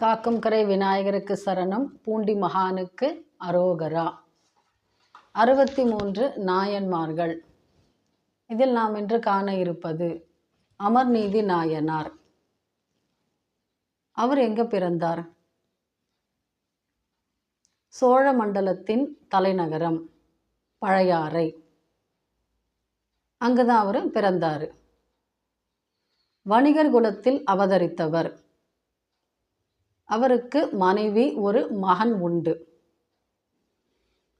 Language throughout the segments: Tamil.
காக்கும் கரை விநாயகருக்கு சரணம் பூண்டி மகானுக்கு அரோகரா. அறுபத்தி மூன்று நாயன்மார்கள். இதில் நாம் இன்று காண இருப்பது அமர்நீதி நாயனார். அவர் எங்கே பிறந்தார்? சோழ மண்டலத்தின் தலைநகரம் பழையாறை. அங்குதான் அவர் பிறந்தார். வணிகர் குலத்தில் அவதரித்தவர். அவருக்கு மனைவி ஒரு மகன் உண்டு.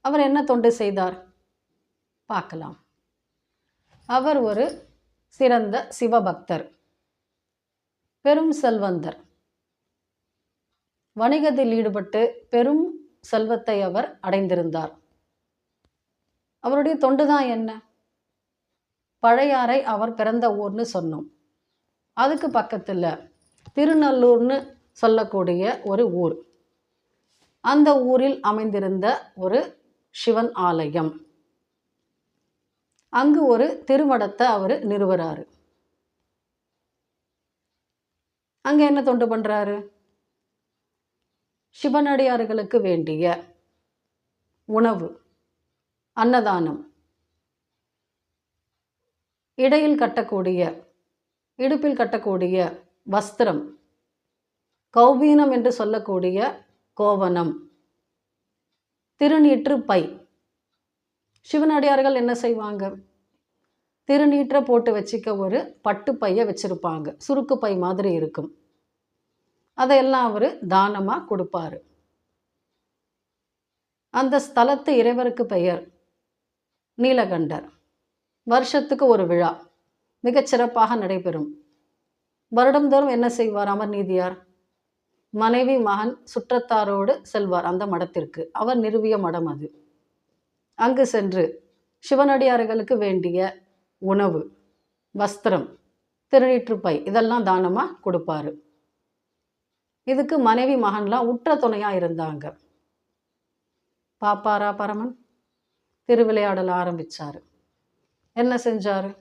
அவர் என்ன தொண்டு செய்தார்? பார்க்கலாம். அவர் ஒரு சிறந்த சிவபக்தர் பெரும் செல்வந்தர். வணிகத்தில் ஈடுபட்டு பெரும் செல்வத்தை அவர் அடைந்திருந்தார். அவருடைய தொண்டுதான் என்ன? பழையாறை அவர் பிறந்த ஊர்னு சொன்னோம். அதுக்கு பக்கத்தில் திருநல்லூர்னு சொல்லக்கூடிய ஒரு ஊர். அந்த ஊரில் அமைந்திருந்த ஒரு சிவன் ஆலயம். அங்கு ஒரு திருமடத்தை அவர் நிறுவறாரு. அங்கே என்ன தொண்டு பண்ணுறாரு சிவனடியார்களுக்கு வேண்டிய உணவு அன்னதானம் இடையில் கட்டக்கூடிய இடுப்பில் கட்டக்கூடிய வஸ்திரம் கௌபீனம் என்று சொல்லக்கூடிய கோவனம் திருநீற்று பை. சிவனடியார்கள் என்ன செய்வாங்க? திருநீற்றை போட்டு வச்சுக்க ஒரு பட்டு பையை வச்சுருப்பாங்க. சுருக்கு பை மாதிரி இருக்கும். அதையெல்லாம் அவர் தானமாக கொடுப்பாரு. அந்த ஸ்தலத்து இறைவருக்கு பெயர் நீலகண்டர். வருஷத்துக்கு ஒரு விழா. மிகச்சிறப்பாக நடைபெறும். வருடந்தோறும் என்ன செய்வார் அமர்நீதியார்? மனைவி மகன் சுற்றத்தாரோடு செல்வார் அந்த மடத்திற்கு. அவர் நிறுவிய மடம் அது. அங்கு சென்று சிவனடியார்களுக்கு வேண்டிய உணவு வஸ்திரம் திருநீற்றுப்பை இதெல்லாம் தானமாக கொடுப்பாரு. இதுக்கு மனைவி மகன்லாம் உற்ற துணையாக இருந்தாங்க. பாப்பாரா பரமன்? திருவிளையாடல் ஆரம்பிச்சார். என்ன செஞ்சார்?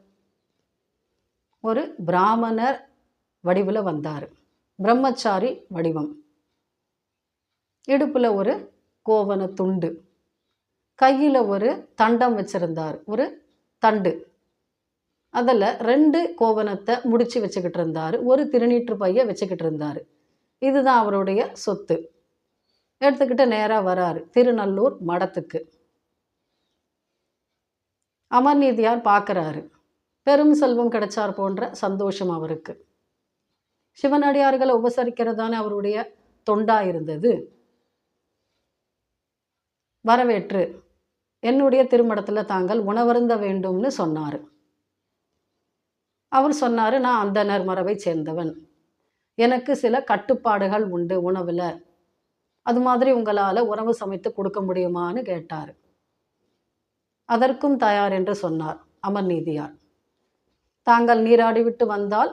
ஒரு பிராமணர் வடிவில் வந்தார். பிரம்மச்சாரி வடிவம். இடுப்பில் ஒரு கோவன துண்டு. கையில் ஒரு தண்டம் வச்சுருந்தார். ஒரு தண்டு. அதில் ரெண்டு கோவனத்தை முடித்து வச்சுக்கிட்டு இருந்தார். ஒரு திருநீற்று பைய வச்சுக்கிட்டு இருந்தார். இதுதான் அவருடைய சொத்து. எடுத்துக்கிட்டு நேராக வராரு. திருநல்லூர் மடத்துக்கு. அமர்நீதியார் பார்க்குறாரு பெரும் செல்வம் கிடைச்சார் போன்ற சந்தோஷம் அவருக்கு. சிவனடியார்களை உபசரிக்கிறதான அவருடைய தொண்டா இருந்தது. வரவேற்று என்னுடைய திருமணத்தில் தாங்கள் உணவருந்த வேண்டும்னு சொன்னார். அவர் சொன்னார் நான் அந்தனர் மரபை சேர்ந்தவன். எனக்கு சில கட்டுப்பாடுகள் உண்டு உணவில். அது மாதிரி உங்களால் உணவு சமைத்து கொடுக்க முடியுமான்னு கேட்டார். அதற்கும் தயார் என்று சொன்னார் அமர்நீதியார். தாங்கள் நீராடிவிட்டு வந்தால்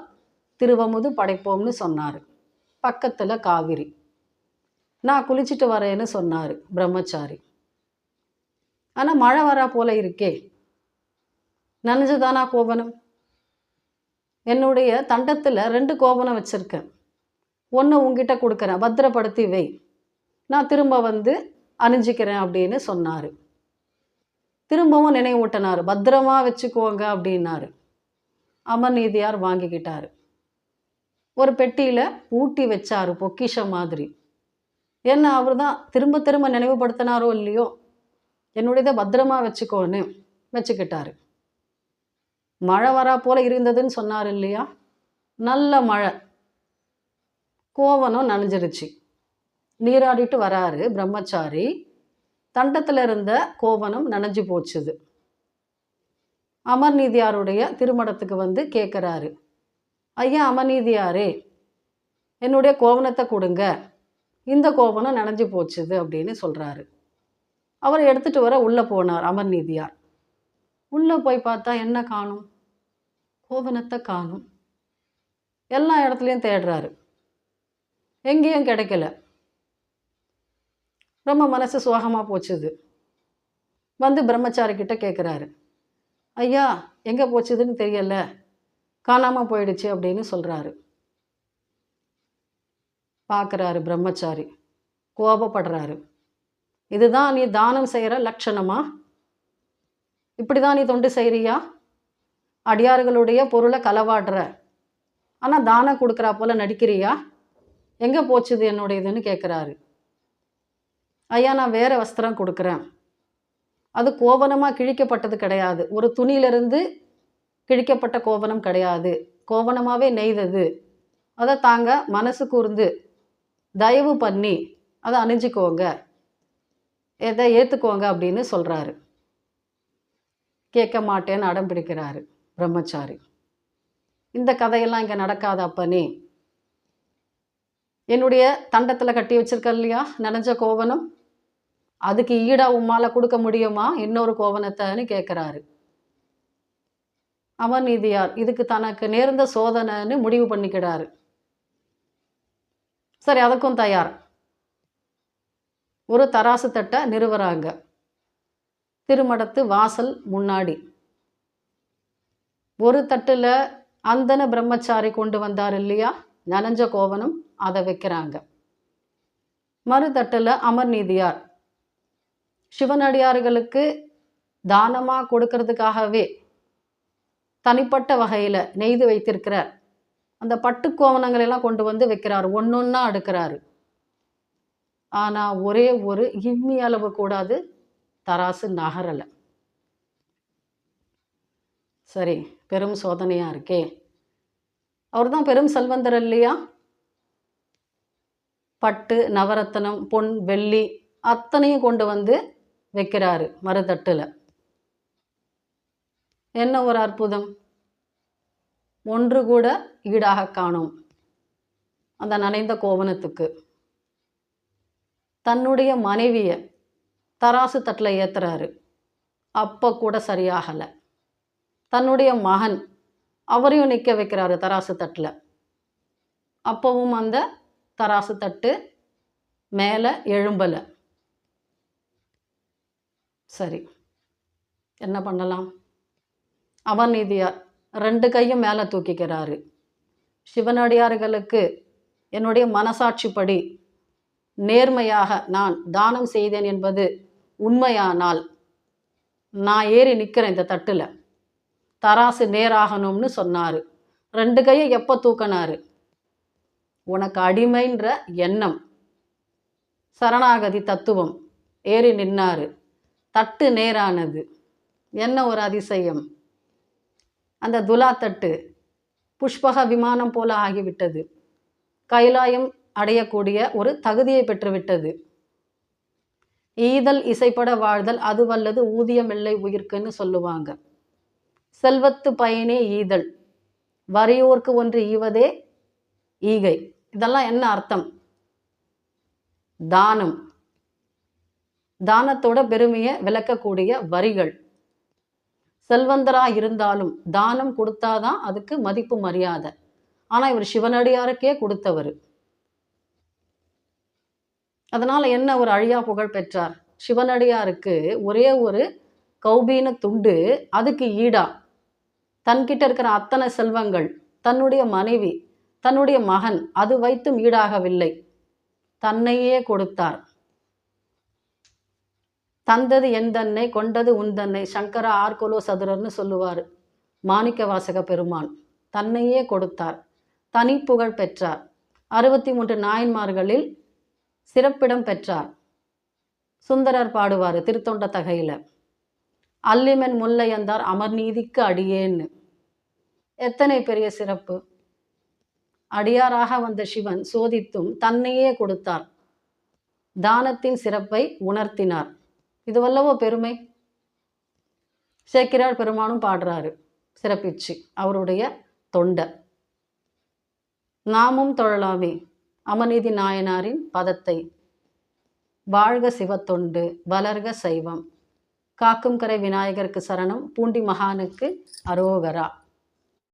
திருவமுது படைப்போம்னு சொன்னார். பக்கத்தில் காவிரி. நான் குளிச்சுட்டு வரேன்னு சொன்னார் பிரம்மச்சாரி. ஆனால் மழை வரா போல இருக்கே. நனைஞ்சுதானா கோவனம் என்னுடைய தண்டத்தில் ரெண்டு கோவனம் வச்சுருக்கேன். ஒன்று உங்ககிட்ட கொடுக்குறேன் பத்திரப்படுத்தி வை. நான் திரும்ப வந்து அணிஞ்சிக்கிறேன் அப்படின்னு சொன்னார். திரும்பவும் நினைவூட்டினார் பத்திரமா வச்சுக்கோங்க அப்படின்னாரு. அமர்நீதியார் வாங்கிக்கிட்டாரு. ஒரு பெட்டியில் பூட்டி வச்சார் பொக்கிஷம் மாதிரி. என்ன அவர் தான் திரும்ப திரும்ப நினைவுபடுத்தினாரோ இல்லையோ என்னுடையதை பத்திரமா வச்சுக்கோன்னு வச்சுக்கிட்டாரு. மழை வரா போல இருந்ததுன்னு சொன்னார் இல்லையா? நல்ல மழை. கோவனம் நனைஞ்சிருச்சு. நீராடிட்டு வராரு பிரம்மச்சாரி. தண்டத்தில் இருந்த கோவனம் நனைஞ்சு போச்சுது. அமர்நீதியாருடைய திருமணத்துக்கு வந்து கேட்குறாரு ஐயா அமர்நீதியாரே என்னுடைய கோவணத்தை கொடுங்க. இந்த கோவணம் நனைஞ்சு போச்சுது அப்படின்னு சொல்கிறாரு அவர் எடுத்துகிட்டு வர உள்ளே போனார் அமர்நீதியார் உள்ளே போய் பார்த்தா என்ன காணும்? கோவணத்தை காணும். எல்லா இடத்துலையும் தேடுறாரு. எங்கேயும் கிடைக்கல. ரொம்ப மனசு சோகமாக போச்சுது. வந்து பிரம்மச்சாரி கிட்ட கேட்குறாரு ஐயா எங்கே போச்சுதுன்னு தெரியல. காணாமல் போயிடுச்சு அப்படின்னு சொல்கிறாரு பார்க்குறாரு பிரம்மச்சாரி. கோபப்படுறாரு. இதுதான் நீ தானம் செய்கிற லட்சணமா? இப்படி தான் நீ தொண்டு செய்கிறியா அடியார்களுடைய பொருளை களவாடுற. ஆனால் தானம் கொடுக்குறா போல் நடிக்கிறியா? எங்கே போச்சுது என்னுடையதுன்னு கேட்குறாரு ஐயா நான் வேறு வஸ்திரம் கொடுக்குறேன். அது கோவனமாக கிழிக்கப்பட்டது கிடையாது. ஒரு துணியிலிருந்து கிழிக்கப்பட்ட கோவணம் கிடையாது. கோவணமாகவே நெய்தது. அதை தாங்க மனசு கூர்ந்து தயவு பண்ணி அதை அணிஞ்சிக்கோங்க. எதை ஏற்றுக்கோங்க அப்படின்னு சொல்கிறாரு கேட்க மாட்டேன்னு அடம் பிடிக்கிறாரு பிரம்மச்சாரி. இந்த கதையெல்லாம் இங்கே நடக்காத அப்பனே. என்னுடைய தண்டத்தில் கட்டி வச்சிருக்க இல்லையா? நனைஞ்ச கோவனம் அதுக்கு ஈடாக உம்மால் கொடுக்க முடியுமா? இன்னொரு கோவணத்தைன்னு கேட்குறாரு. அமர்நீதியார் இதுக்கு தனக்கு நேர்ந்த சோதனைன்னு முடிவு பண்ணிக்கிறாரு. சரி அதுக்கும் தயார். ஒரு தராசு தட்டை நிறுவறாங்க. திருமடத்து வாசல் முன்னாடி. ஒரு தட்டில் அந்தன பிரம்மச்சாரி கொண்டு வந்தார் இல்லையா? நனஞ்ச கோவனும் அதை வைக்கிறாங்க. மறு தட்டில் அமர்நீதியார் சிவனடியார்களுக்கு தானமாக கொடுக்கறதுக்காகவே தனிப்பட்ட வகையில் நெய்து வைத்திருக்கிற அந்த பட்டு கோவணங்கள் எல்லாம் கொண்டு வந்து வைக்கிறாரு. ஒன்றொன்னா அடுக்கிறாரு. ஆனால் ஒரே ஒரு இம்மி அளவு கூடாது தராசு நகரலை. சரி பெரும் சோதனையாக இருக்கே. அவர் தான் பெரும் செல்வந்தர் இல்லையா? பட்டு நவரத்தனம் பொன் வெள்ளி அத்தனையும் கொண்டு வந்து வைக்கிறாரு மறுதட்டில் என்ன ஒரு அற்புதம்? ஒன்று கூட ஈடாக காணும். அந்த நனைந்த கோவணத்துக்கு. தன்னுடைய மனைவியை தராசு தட்டில் ஏற்றுறாரு அப்போ கூட சரியாகலை. தன்னுடைய மகன் அவரையும் நிற்க வைக்கிறாரு தராசு தட்டில். அப்போவும் அந்த தராசு தட்டு மேலே எழும்பலை. சரி என்ன பண்ணலாம்? அவநீதியார் ரெண்டு கையும் மேலே தூக்கிக்கிறாரு. சிவனடியார்களுக்கு என்னுடைய மனசாட்சிப்படி நேர்மையாக நான் தானம் செய்தேன் என்பது உண்மையானால் நான் ஏறி நிற்கிறேன் இந்த தட்டில். தராசு நேராகணும்னு சொன்னார். ரெண்டு கையை எப்போ தூக்கினாரு? உனக்கு அடிமைன்ற எண்ணம் சரணாகதி தத்துவம் ஏறி நின்னாரு. தட்டு நேரானது. என்ன ஒரு அதிசயம்? அந்த துலாத்தட்டு புஷ்பக விமானம் போல ஆகிவிட்டது. கைலாயம் அடையக்கூடிய ஒரு தகுதியை பெற்றுவிட்டது. ஈதல் இசைப்பட வாழ்தல் அது வல்லது ஊதியமில்லை உயிர்க்குன்னு சொல்லுவாங்க. செல்வத்து பயனே ஈதல். வறியோர்க்கு ஒன்று ஈவதே ஈகை. இதெல்லாம் என்ன அர்த்தம்? தானம். தானத்தோட பெருமையை விளக்கக்கூடிய வரிகள். செல்வந்தரா இருந்தாலும் தானம் கொடுத்தாதான் அதுக்கு மதிப்பு மரியாதை. ஆனால் இவர் சிவனடியாருக்கே கொடுத்தவர். அதனால என்ன ஒரு அழியா புகழ் பெற்றார்? சிவனடியாருக்கு ஒரே ஒரு கௌபீன துண்டு அதுக்கு ஈடா. தன்கிட்ட இருக்கிற அத்தனை செல்வங்கள் தன்னுடைய மனைவி தன்னுடைய மகன் அது வைத்தும் ஈடாகவில்லை. தன்னையே கொடுத்தார். தந்தது என் தன்னை கொண்டது உந்தன்னை சங்கர ஆர்கொலோ சதுரர்னு சொல்லுவார். மாணிக்க வாசக பெருமான் தன்னையே கொடுத்தார். தனிப்புகழ் பெற்றார். அறுபத்தி மூன்று நாயன்மார்களில் சிறப்பிடம் பெற்றார். சுந்தரர் பாடுவார் திருத்தொண்ட தகையில். அல்லிமென் முல்லையந்தார் அமர்நீதிக்கு அடியேன்னு. எத்தனை பெரிய சிறப்பு. அடியாராக வந்த சிவன் சோதித்தும் தன்னையே கொடுத்தார். தானத்தின் சிறப்பை உணர்த்தினார். இது வல்லவோ பெருமை. சேக்கிரார் பெருமானும் பாடுறாரு. சிறப்பிச்சு. அவருடைய தொண்டை. நாமும் தொழலாமே. அமநீதி நாயனாரின் பதத்தை. வாழ்க சிவத்தொண்டு வளர்க சைவம். காக்கும் கரை விநாயகருக்கு சரணம். பூண்டி மகானுக்கு அரோகரா.